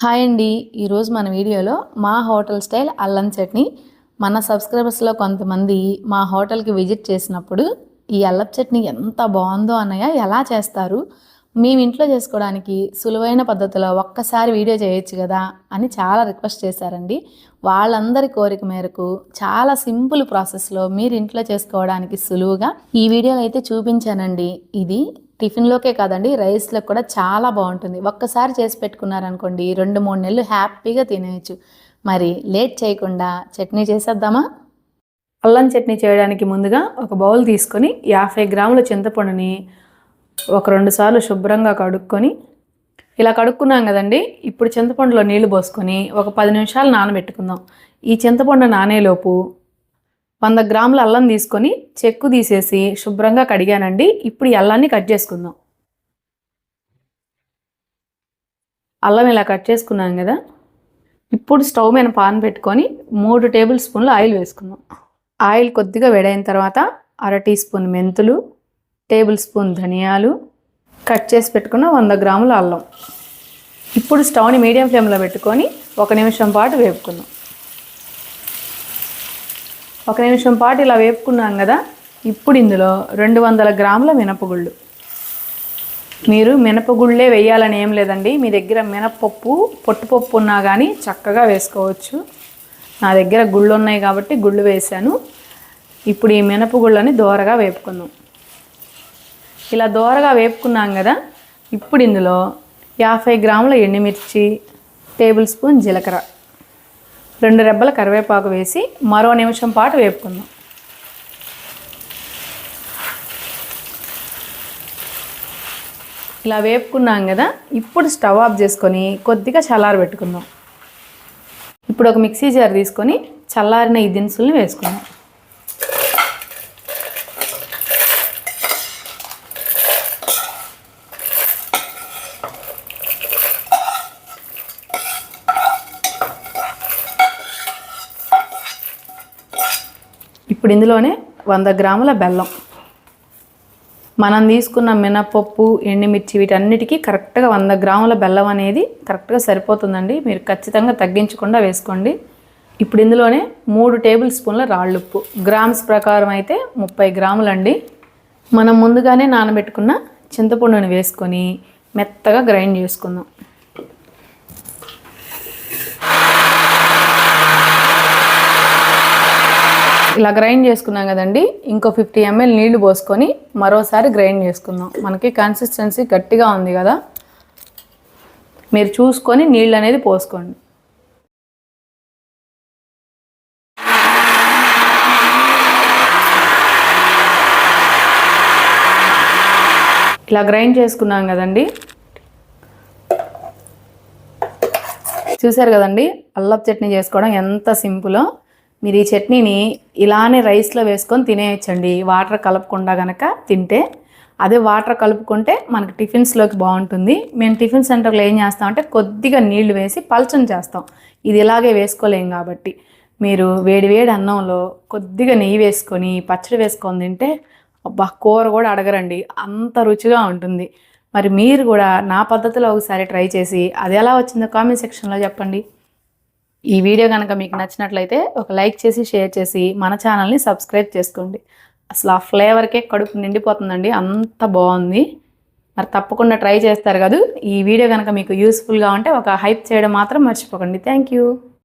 Hi అండి. ఈరోజు మన వీడియోలో మా హోటల్ స్టైల్ అల్లం చట్నీ. మన సబ్స్క్రైబర్స్లో కొంతమంది మా హోటల్కి విజిట్ చేసినప్పుడు ఈ అల్లం చట్నీ ఎంత బాగుందో అన్నయ్య ఎలా చేస్తారు? మేము ఇంట్లో చేసుకోవడానికి సులువైన పద్ధతిలో ఒక్కసారి వీడియో చేయొచ్చు కదా అని చాలా రిక్వెస్ట్ చేశారండి. వాళ్ళందరి కోరిక మేరకు చాలా సింపుల్ ప్రాసెస్లో మీరు ఇంట్లో చేసుకోవడానికి సులువుగా ఈ వీడియోలో అయితే చూపించానండి. ఇది టిఫిన్లోకే కాదండి రైస్లో కూడా చాలా బాగుంటుంది. ఒక్కసారి చేసి పెట్టుకున్నారనుకోండి రెండు మూడు నెలలు హ్యాపీగా తినేయచ్చు. మరి లేట్ చేయకుండా చట్నీ చేసేద్దామా? అల్లం చట్నీ చేయడానికి ముందుగా ఒక బౌల్ తీసుకొని యాభై గ్రాముల చింతపండుని ఒక రెండు సార్లు శుభ్రంగా కడుక్కొని ఇలా కడుక్కున్నాం కదండి ఇప్పుడు చింతపండులో నీళ్ళు పోసుకొని ఒక పది నిమిషాలు నానబెట్టుకుందాం. ఈ చింతపండు నానేలోపు వంద గ్రాముల అల్లం తీసుకొని చెక్కు తీసేసి శుభ్రంగా కడిగానండి. ఇప్పుడు ఈ అల్లాన్ని కట్ చేసుకుందాం. అల్లం ఇలా కట్ చేసుకున్నాం కదా. ఇప్పుడు స్టవ్ మీద పాన్ పెట్టుకొని మూడు టేబుల్ స్పూన్లు ఆయిల్ వేసుకుందాం. ఆయిల్ కొద్దిగా వేడైన తర్వాత అర టీ స్పూన్ మెంతులు టేబుల్ స్పూన్ ధనియాలు కట్ చేసి పెట్టుకున్న వంద గ్రాముల అల్లం. ఇప్పుడు స్టవ్ని మీడియం ఫ్లేమ్లో పెట్టుకొని ఒక నిమిషం పాటు వేపుకుందాం. ఒక నిమిషం పాటు ఇలా వేపుకున్నాం కదా ఇప్పుడు ఇందులో రెండు వందల గ్రాముల మినపగుళ్ళు. మీరు మినపగుళ్ళే వేయాలని ఏం లేదండి మీ దగ్గర మినపప్పు పొట్టుపప్పు ఉన్నా కానీ చక్కగా వేసుకోవచ్చు. నా దగ్గర గుళ్ళు ఉన్నాయి కాబట్టి గుళ్ళు వేశాను. ఇప్పుడు ఈ మినపగుళ్ళని దోరగా వేపుకుందాం. ఇలా దోరగా వేపుకున్నాం కదా ఇప్పుడు ఇందులో యాభై గ్రాముల ఎండుమిర్చి టేబుల్ స్పూన్ జీలకర్ర. రెండు రెబ్బల కరివేపాకు వేసి మరో నిమిషం పాటు వేపుకుందాం. ఇలా వేపుకున్నాం కదా ఇప్పుడు స్టవ్ ఆఫ్ చేసుకొని కొద్దిగా చల్లారి పెట్టుకుందాం. ఇప్పుడు ఒక మిక్సీ జార్ తీసుకొని చల్లారిన ఈ దినుసుల్ని వేసుకుందాం. ఇప్పుడు ఇందులోనే వంద గ్రాముల బెల్లం. మనం తీసుకున్న మినపప్పు ఎండుమిర్చి వీటన్నిటికీ కరెక్ట్గా వంద గ్రాముల బెల్లం అనేది కరెక్ట్గా సరిపోతుందండి. మీరు ఖచ్చితంగా తగ్గించకుండా వేసుకోండి. ఇప్పుడు ఇందులోనే మూడు టేబుల్ స్పూన్ల రాళ్ళుప్పు. గ్రామ్స్ ప్రకారం అయితే ముప్పై గ్రాములండి. మనం ముందుగానే నానబెట్టుకున్న చింతపండుని వేసుకొని మెత్తగా గ్రైండ్ చేసుకుందాం. ఇలా గ్రైండ్ చేసుకున్నాం కదండి. ఇంకో ఫిఫ్టీ ఎంఎల్ నీళ్ళు పోసుకొని మరోసారి గ్రైండ్ చేసుకుందాం. మనకి కన్సిస్టెన్సీ గట్టిగా ఉంది కదా. మీరు చూసుకొని నీళ్ళు అనేది పోసుకోండి. ఇలా గ్రైండ్ చేసుకున్నాం కదండి. చూసారు కదండి? అల్లపు చట్నీ చేసుకోవడం ఎంత సింపులో మీరు ఈ చట్నీని ఇలానే రైస్లో వేసుకొని తినేయచ్చండి. వాటర్ కలపకుండా కనుక తింటే అదే వాటర్ కలుపుకుంటే మనకి టిఫిన్స్లోకి బాగుంటుంది. మేము టిఫిన్ సెంటర్లో ఏం చేస్తామంటే కొద్దిగా నీళ్ళు వేసి పల్చన చేస్తాం. ఇది ఇలాగే వేసుకోలేం కాబట్టి. మీరు వేడి వేడి అన్నంలో కొద్దిగా నెయ్యి వేసుకొని పచ్చడి వేసుకొని తింటే అబ్బా కూర కూడా అడగరండి. అంత రుచిగా ఉంటుంది. మరి మీరు కూడా నా పద్ధతిలో ఒకసారి ట్రై చేసి అది ఎలా వచ్చిందో కామెంట్ సెక్షన్లో చెప్పండి. ఈ వీడియో కనుక మీకు నచ్చినట్లయితే ఒక లైక్ చేసి షేర్ చేసి మన ఛానల్ని సబ్స్క్రైబ్ చేసుకోండి. అసలు ఆ ఫ్లేవర్కే కడుపు నిండిపోతుందండి. అంత బాగుంది. మరి తప్పకుండా ట్రై చేస్తారు కదా. ఈ వీడియో కనుక మీకు యూస్ఫుల్గా ఉంటే ఒక హైప్ చేయడం మాత్రం మర్చిపోకండి. Thank you.